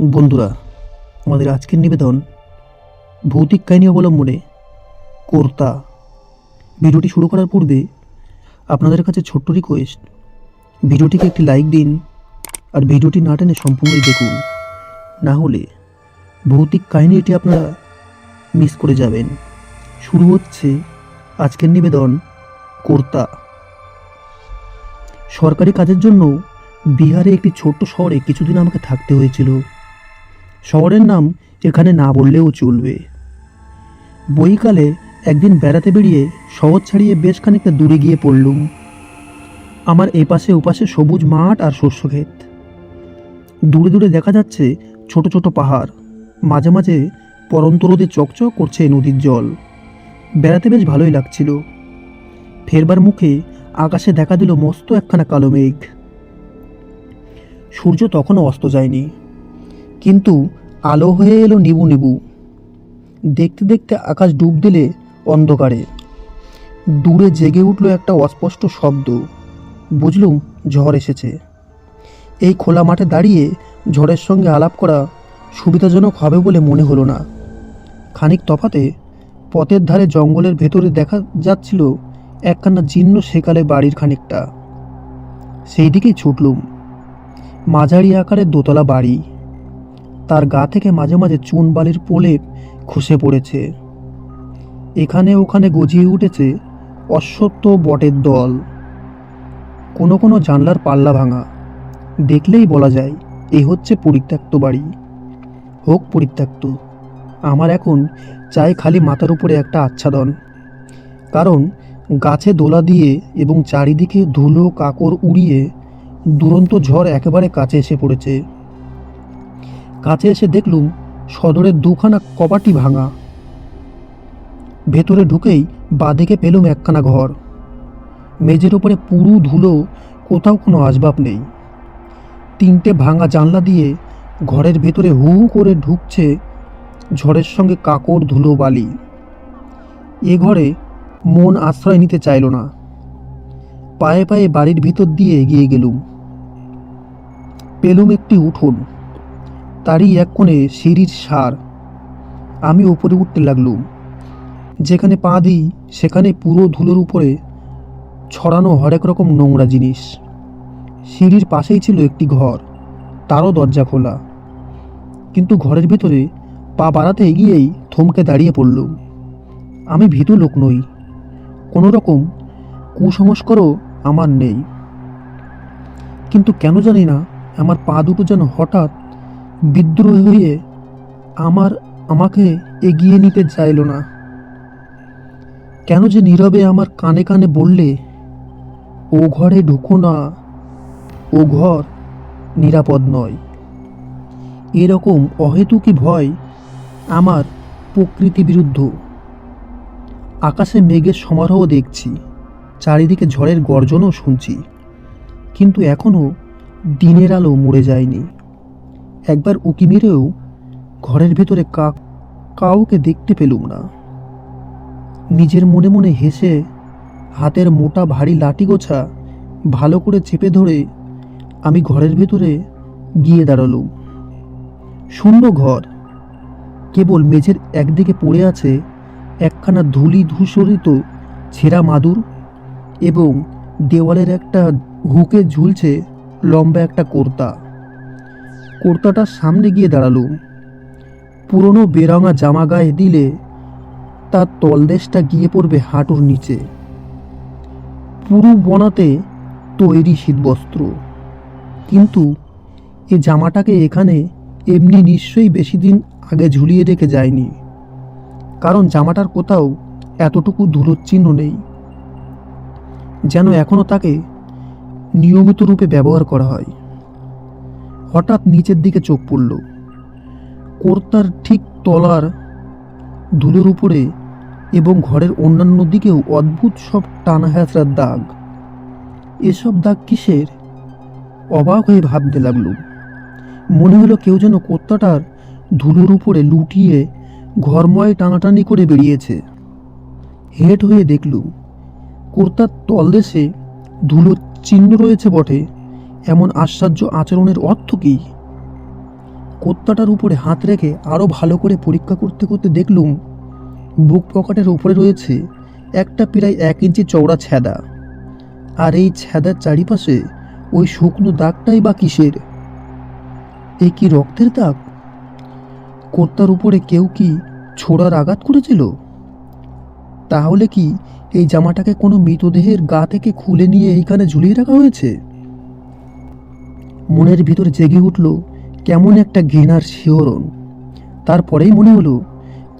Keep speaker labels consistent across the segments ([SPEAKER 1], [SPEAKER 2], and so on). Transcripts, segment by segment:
[SPEAKER 1] বন্ধুরা, আমাদের আজকের নিবেদন ভৌতিক কাহিনী অবলম্বনে কর্তা। ভিডিওটি শুরু করার পূর্বে আপনাদের কাছে ছোট্ট রিকোয়েস্ট ভিডিওটিকে একটি লাইক দিন আর ভিডিওটি না টেনে সম্পূর্ণই দেখুন। না হলে ভৌতিক কাহিনীটি আপনারা মিস করে যাবেন। শুরু হচ্ছে আজকের নিবেদন কর্তা। সরকারি কাজের জন্য বিহারে একটি ছোট্ট শহরে কিছুদিন আমাকে থাকতে হয়েছিল। শহরের নাম এখানে না বললেও চলবে। বইকালে একদিন বেড়াতে বেরিয়ে শহর ছাড়িয়ে বেশ খানিকটা দূরে গিয়ে পড়লুম। আমার এপাশে ওপাশে সবুজ মাঠ আর শস্য ক্ষেত। দূরে দূরে দেখা যাচ্ছে ছোট ছোট পাহাড়। মাঝে মাঝে পরন্ত রোদে চকচক করছে নদীর জল। বেড়াতে বেশ ভালোই লাগছিল। ফেরবার মুখে আকাশে দেখা দিল মস্ত একখানা কালো মেঘ। সূর্য তখনও অস্ত যায়নি। কিন্তু আলো হয়ে এলো নিবু নিবু। দেখতে দেখতে আকাশ ডুব দিলে অন্ধকারে। দূরে জেগে উঠল একটা অস্পষ্ট শব্দ। বুঝলুম ঝড় এসেছে। এই খোলা মাঠে দাঁড়িয়ে ঝড়ের সঙ্গে আলাপ করা সুবিধাজনক হবে বলে মনে হলো না। খানিক তফাতে পথের ধারে জঙ্গলের ভেতরে দেখা যাচ্ছিল একখানা জীর্ণ সেকালে বাড়ির খানিকটা। সেই দিকেই ছুটলুম। মাঝারি আকারের দোতলা বাড়ি। তার গা থেকে মাঝে মাঝে চুন বালির প্রলেপ খসে পড়েছে। এখানে ওখানে গজিয়ে উঠেছে অশ্বত্থ বটের দল। কোনো কোনো জানলার পাল্লা ভাঙা। দেখলেই বলা যায়, এ হচ্ছে পরিত্যক্ত বাড়ি। হোক পরিত্যক্ত। আমার এখন চাই খালি মাথার উপরে একটা আচ্ছাদন। কারণ গাছে দোলা দিয়ে এবং চারিদিকে ধুলো কাকর উড়িয়ে দুরন্ত ঝড় একেবারে কাছে এসে পড়েছে। কাছে এসে দেখলুম সদরের দুখানা কবাটি ভাঙা। ভেতরে ঢুকেই বাদিকে পেলুম একখানা ঘর। মেঝের উপরে পুরু ধুলো, কোথাও কোনো আসবাব নেই। তিনটে ভাঙা জানলা দিয়ে ঘরের ভেতরে হু করে ঢুকছে ঝড়ের সঙ্গে কাকড় ধুলো বালি। এ ঘরে মন আশ্রয় নিতে চাইল না। পায়ে পায়ে বাড়ির ভিতর দিয়ে এগিয়ে গেলুম। পেলুম একটি উঠোন। তারই এক কোণে সিঁড়ির সার। আমি উপরে উঠতে লাগলুম। যেখানে পা দিই, সেখানে পুরো ধুলোর উপরে ছড়ানো হরেক রকম নোংরা জিনিস। সিঁড়ির পাশেই ছিল একটি ঘর, তারও দরজা খোলা। কিন্তু ঘরের ভেতরে পা বাড়াতে এগিয়েই থমকে দাঁড়িয়ে পড়লুম। আমি ভীতু লোক নই। কোনো রকম কুসংস্কারও আমার নেই। কিন্তু কেন জানি না, আমার পা দুটো যেন হঠাৎ বিদ্রোহ হয়ে আমার আমাকে এগিয়ে নিতে চাইল না। কেন যে নীরবে আমার কানে কানে বললে, ও ঘরে ঢুকো না, ও ঘর নিরাপদ নয়। এরকম অহেতুকি ভয় আমার প্রকৃতি বিরুদ্ধ। আকাশে মেঘের সমারোহ দেখছি, চারিদিকে ঝড়ের গর্জনও শুনছি, কিন্তু এখনও দিনের আলো মরে যায়নি। একবার উকি মেরেও ঘরের ভেতরে কা, কাউকে দেখতে পেলুম না। নিজের মনে মনে হেসে হাতের মোটা ভারী লাঠি গোছা ভালো করে চেপে ধরে আমি ঘরের ভেতরে গিয়ে দাঁড়ালুম। শূন্য ঘর, কেবল মেঝের একদিকে পড়ে আছে একখানা ধুলি ধূসরিত ছেঁড়া মাদুর এবং দেওয়ালের একটা হুকে ঝুলছে লম্বা একটা কোর্তা। কোর্তাটার সামনে গিয়ে দাঁড়ালুম পুরনো বেরঙা জামা গায়ে দিলে তার তলদেশটা গিয়ে পড়বে হাঁটুর নিচে। পুরু বনাতে তৈরি শীতবস্ত্র। কিন্তু এ জামাটাকে এখানে এমনি নিশ্চয়ই বেশি দিন আগে ঝুলিয়ে রেখে যায়নি। কারণ জামাটার কোথাও এতটুকু ধুলোর চিহ্ন নেই। যেন এখনও তাকে নিয়মিত রূপে ব্যবহার করা হয়। হঠাৎ নিচের দিকে চোখ পড়ল। কোর্তার ঠিক তলার ধুলোর উপরে এবং ঘরের অন্যান্য দিকেও অদ্ভুত সব টানা দাগ। এসব দাগ কিসের? অবাক হয়ে ভাবতে লাগলুম মনে হলো কেউ যেন কোত্তাটার ধুলোর উপরে লুটিয়ে ঘরময় টানাটানি করে বেরিয়েছে। হেট হয়ে দেখলুম কুর্তার তলদেশে ধুলোর চিহ্ন রয়েছে বটে। এমন আশ্চর্য আচরণের অর্থ কী? কোত্তাটার উপরে হাত রেখে আরও ভালো করে পরীক্ষা করতে করতে দেখলুম, বুক পকেটের উপরে রয়েছে একটা প্রায় এক ইঞ্চি চওড়া ছ্যাদা আর এই ছ্যাদার চারিপাশে ওই শুকনো দাগটাই বা কিসের? এ কি রক্তের দাগ? কোর্তার উপরে কেউ কি ছোড়ার আঘাত করেছিল? তাহলে কি এই জামাটাকে কোনো মৃতদেহের গা থেকে খুলে নিয়ে এইখানে ঝুলিয়ে রাখা হয়েছে? মনের ভিতর জেগে উঠল কেমন একটা ঘৃণার শিহরণ। তারপরেই মনে হলো,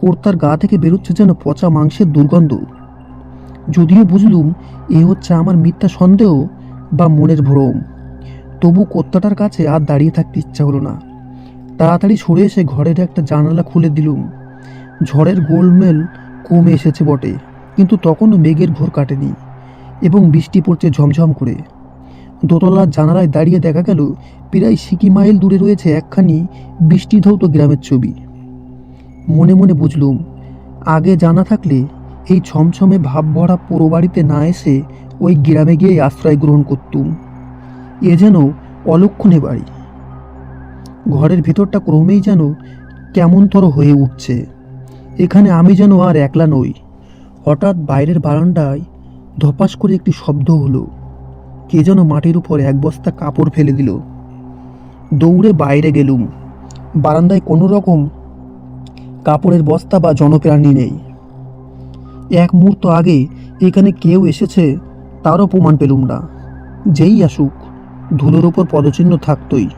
[SPEAKER 1] কর্তার গা থেকে বেরোচ্ছে যেন পচা মাংসের দুর্গন্ধ। যদিও বুঝলুম, এ হচ্ছে আমার মিথ্যা সন্দেহ বা মনের ভ্রম। তবু কর্তাটার কাছে আর দাঁড়িয়ে থাকতে ইচ্ছা হলো না। তাড়াতাড়ি সরে এসে ঘরের একটা জানালা খুলে দিলুম। ঝড়ের গোলমেল কমে এসেছে বটে, কিন্তু তখনও মেঘের ঘোর কাটেনি এবং বৃষ্টি পড়ছে ঝমঝম করে। দোতলার জানালায় দাঁড়িয়ে দেখা গেল, প্রায় সিকি মাইল দূরে রয়েছে একখানি বৃষ্টিধৌত গ্রামের ছবি। মনে মনে বুঝলুম, আগে জানা থাকলে এই ছমছমে ভাব ভরা পোড়ো বাড়িতে না এসে ওই গ্রামে গিয়ে আশ্রয় গ্রহণ করতুম। এ যেন অলক্ষণে বাড়ি। ঘরের ভেতরটা ক্রমেই যেন কেমনতর হয়ে উঠছে। এখানে আমি যেন আর একলা নই। হঠাৎ বাইরের বারান্দায় ধপাস করে একটি শব্দ হলো। কে যেন মাটির উপর এক বস্তা কাপড় ফেলে দিল। দৌড়ে বাইরে গেলুম। বারান্দায় কোনো রকম কাপড়ের বস্তা বা জনপ্রাণী নেই। এক মুহূর্ত আগে এখানে কেউ এসেছে, তারও প্রমাণ পেলুম না। যেই আসুক, ধুলোর ওপর পদচিহ্ন থাকতই।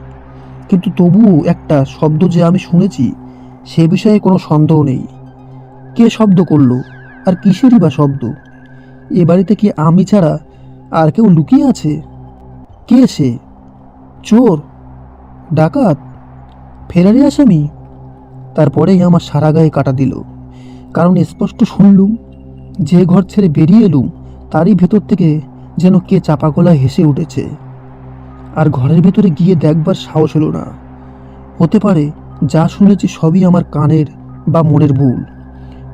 [SPEAKER 1] কিন্তু তবুও একটা শব্দ যে আমি শুনেছি, সে বিষয়ে কোনো সন্দেহ নেই। কে শব্দ করল, আর কিসেরই বা শব্দ? এ বাড়িতে কি আমি ছাড়া আর কেউ লুকিয়ে আছে? কে সে? চোর? ডাকাত? ফেরারি আসামি? তারপরেই আমার সারা গায়ে কাটা দিল। কারণ স্পষ্ট শুনলুম, যে ঘর ছেড়ে বেরিয়ে এলুম, তারই ভেতর থেকে যেন কে চাপা গলায় হেসে উঠেছে। আর ঘরের ভেতরে গিয়ে দেখবার সাহস হলো না। হতে পারে যা শুনেছি সবই আমার কানের বা মনের ভুল।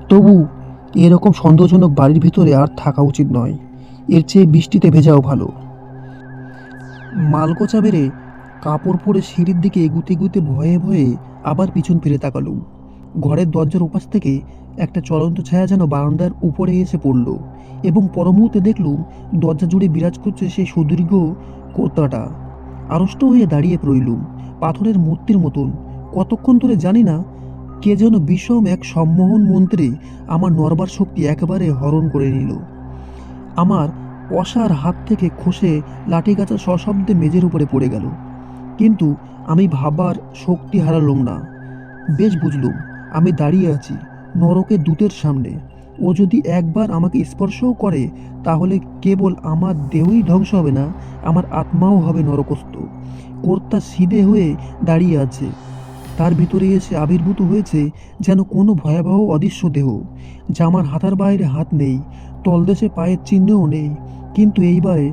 [SPEAKER 1] তবু এরকম সন্দেহজনক বাড়ির ভিতরে আর থাকা উচিত নয়। এর চেয়ে বৃষ্টিতে ভেজাও ভালো। মালকোচা বেড়ে কাপড় পরে সিঁড়ির দিকে এগুতে এগুতে ভয়ে ভয়ে আবার পিছন ফিরে তাকালুম। ঘরের দরজার উপাস থেকে একটা চলন্ত ছায়া যেন বারান্দার উপরে এসে পড়ল এবং পরমুহূর্তে দেখলুম দরজা জুড়ে বিরাজ করছে সেই সুদীর্ঘ কর্তাটা। আড়ষ্ট হয়ে দাঁড়িয়ে রইলুম, পাথরের মূর্তির মতন। কতক্ষণ ধরে জানি না কে যেন বিষম এক সম্মোহন মন্ত্রে আমার নরবার শক্তি একেবারে হরণ করে নিল। আমার অসার হাত থেকে খসে লাঠিগাছা সশব্দে মেঝের উপরে পড়ে গেল। কিন্তু আমি ভাবার শক্তি হারালুম না। বেশ বুঝলুম, আমি দাঁড়িয়ে আছি নরকে দূতের সামনে। ও যদি একবার আমাকে স্পর্শও করে, তাহলে কেবল আমার দেহই ধ্বংস হবে না, আমার আত্মাও হবে নরকস্থ। কর্তা সিধে হয়ে দাঁড়িয়ে আছে। তার ভিতরে এসে আবির্ভূত হয়েছে যেন কোনো ভয়াবহ অদৃশ্য দেহ জামার হাতার বাইরে হাত নেই তলদেশে পায়ের চিহ্নও নেই। কিন্তু এইবারে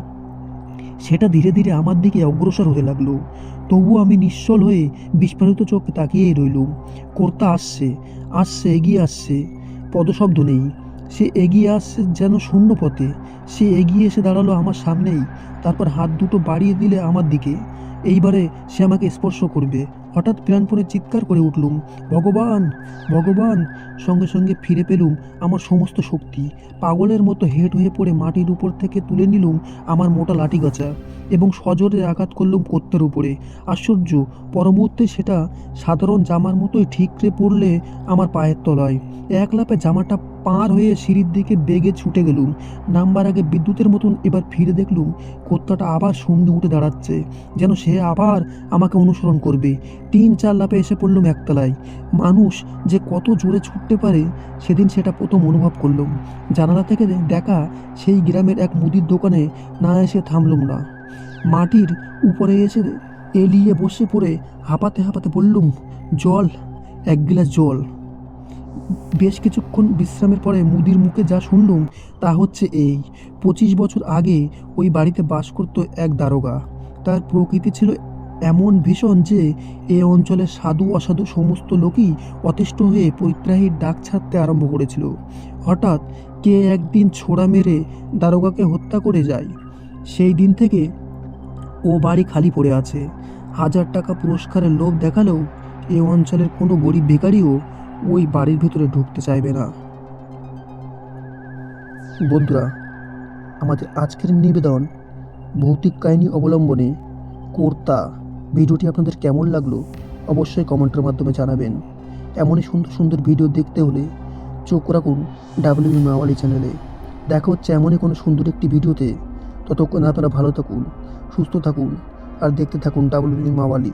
[SPEAKER 1] সেটা ধীরে ধীরে আমার দিকে অগ্রসর হতে লাগল। তবু আমি নিশ্চল হয়ে বিস্ফারিত চোখে তাকিয়েই রইলুম। কর্তা আসছে আসছে, এগিয়ে আসছে। পদশব্দ নেই। সে এগিয়ে আসছে যেন শূন্য পথে। সে এগিয়ে এসে দাঁড়াল আমার সামনেই। তারপর হাত দুটো বাড়িয়ে দিলে আমার দিকে। এইবারে সে আমাকে স্পর্শ করবে। হঠাৎ প্রাণপণে চিৎকার করে উঠলুম, ভগবান ভগবান! সঙ্গে সঙ্গে ফিরে পেলুম আমার সমস্ত শক্তি। পাগলের মতো হেট হয়ে পড়ে মাটির উপর থেকে তুলে নিলুম আমার মোটা লাঠি গাছা এবং সজোরে আঘাত করলুম কত্তের উপরে। আশ্চর্য, পরমুহূর্তে সেটা সাধারণ জামার মতোই ঠিকরে পড়লে আমার পায়ের তলায়। এক লাপে জামাটা পার হয়ে সিঁড়ির দিকে বেগে ছুটে গেলুম। নামবার আগে বিদ্যুতের মতন এবার ফিরে দেখলুম কোত্তাটা আবার সন্ধে উঠে দাঁড়াচ্ছে, যেন সে আবার আমাকে অনুসরণ করবে। তিন চার লাপে এসে পড়লুম একতলায়। মানুষ যে কত জোরে ছুটতে পারে, সেদিন সেটা প্রথম অনুভব করলুম। জানালা থেকে দেখা সেই গ্রামের এক মুদির দোকানে না এসে থামলুম না। মাটির উপরে এসে এলিয়ে বসে পড়ে হাঁপাতে হাঁপাতে বললুম, জল, এক গিলাস জল। বেশ কিছুক্ষণ বিশ্রামের পরে মুদির মুখে যা শুনলুম তা হচ্ছে এই। পঁচিশ বছর আগে ওই বাড়িতে বাস করতো এক দারোগা। তার প্রকৃতি ছিল এমন ভীষণ যে এ অঞ্চলের সাধু অসাধু সমস্ত লোকই অতিষ্ঠ হয়ে পরিত্রাহীর ডাক ছাড়তে আরম্ভ করেছিল। হঠাৎ কে একদিন ছোড়া মেরে দারোগাকে হত্যা করে যায়। সেই দিন থেকে ও বাড়ি খালি পড়ে আছে। হাজার টাকা পুরস্কারের লোভ দেখালেও এই অঞ্চলের কোনো গরিব বেকারিও ওই বাড়ির ভিতরে ঢুকতে চাইবে না। বন্ধুরা, আমাদের আজকের নিবেদন, ভৌতিক কাহিনী অবলম্বনে কর্তা, ভিডিওটি আপনাদের কেমন লাগল অবশ্যই কমেন্টের মাধ্যমে জানাবেন। এমনই সুন্দর সুন্দর ভিডিও দেখতে হলে চোখ রাখুন ডাব্লিউ মাওয়ালি চ্যানেলে। দেখা হচ্ছে এমনই কোনো সুন্দর একটি ভিডিওতে। ততক্ষণ আপনারা ভালো থাকুন, সুস্থ থাকুন, আর দেখতে থাকুন ডাব্লিউ মাওয়ালি